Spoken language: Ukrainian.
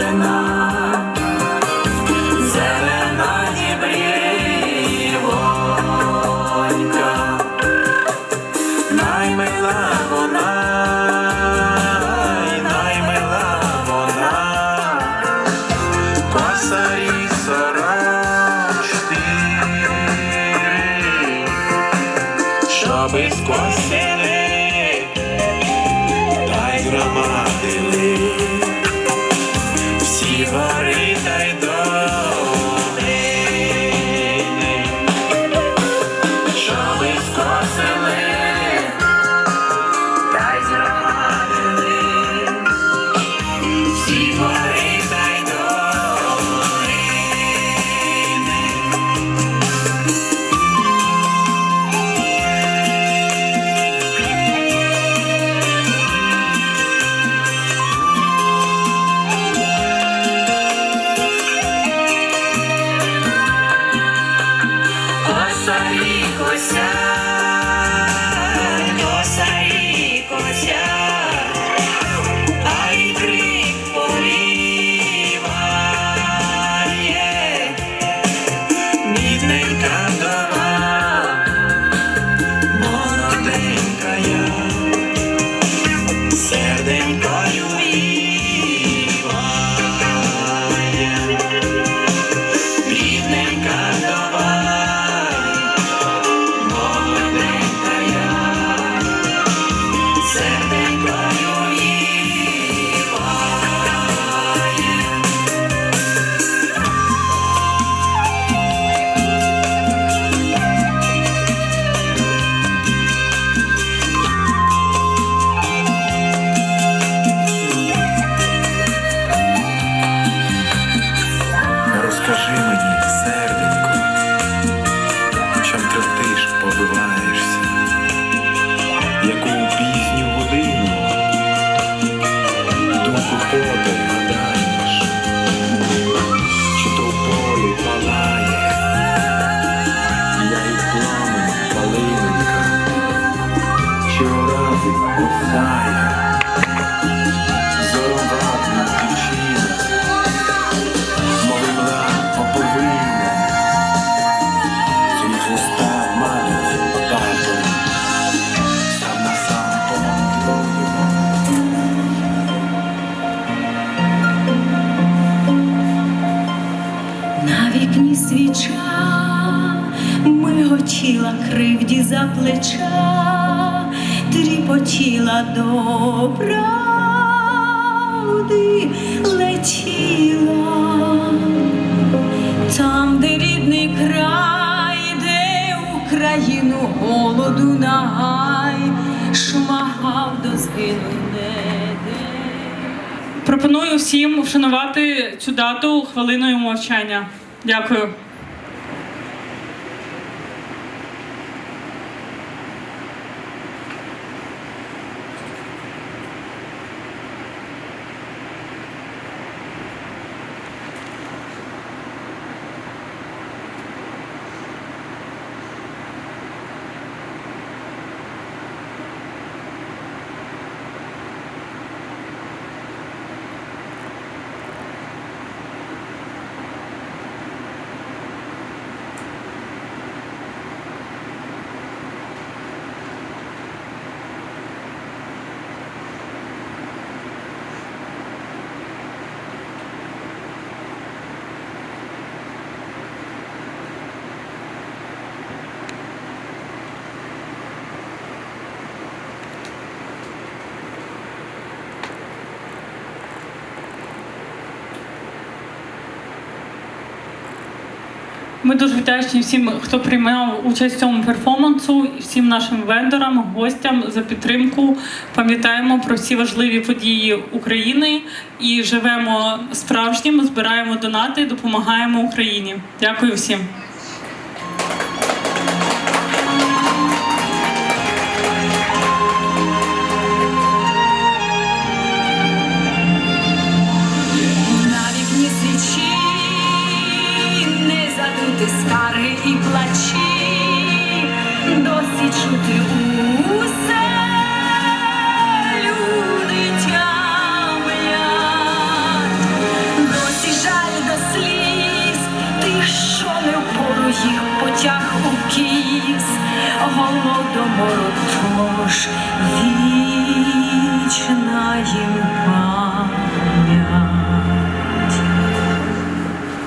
згромаджена, зелена дібрівонька, наймила вона, наймила вона, косарі сорочки, щоби скосили, кусає, зороватна дівчина, мовила оповинна, Світ уста манить татом, сам на. На вікні свіча миготіла кривді за плеча, тріпотіла до правди летіла. Там, де рідний край, де Україну голоду нагай, шмагав до згину де. Пропоную всім вшанувати цю дату хвилиною мовчання. Дякую. Ми дуже вдячні всім, хто приймав участь в цьому перформансу, всім нашим вендорам, гостям за підтримку. Пам'ятаємо про всі важливі події України і живемо справжнім, збираємо донати, допомагаємо Україні. Дякую всім. Кіс, голодомору тож вічна їм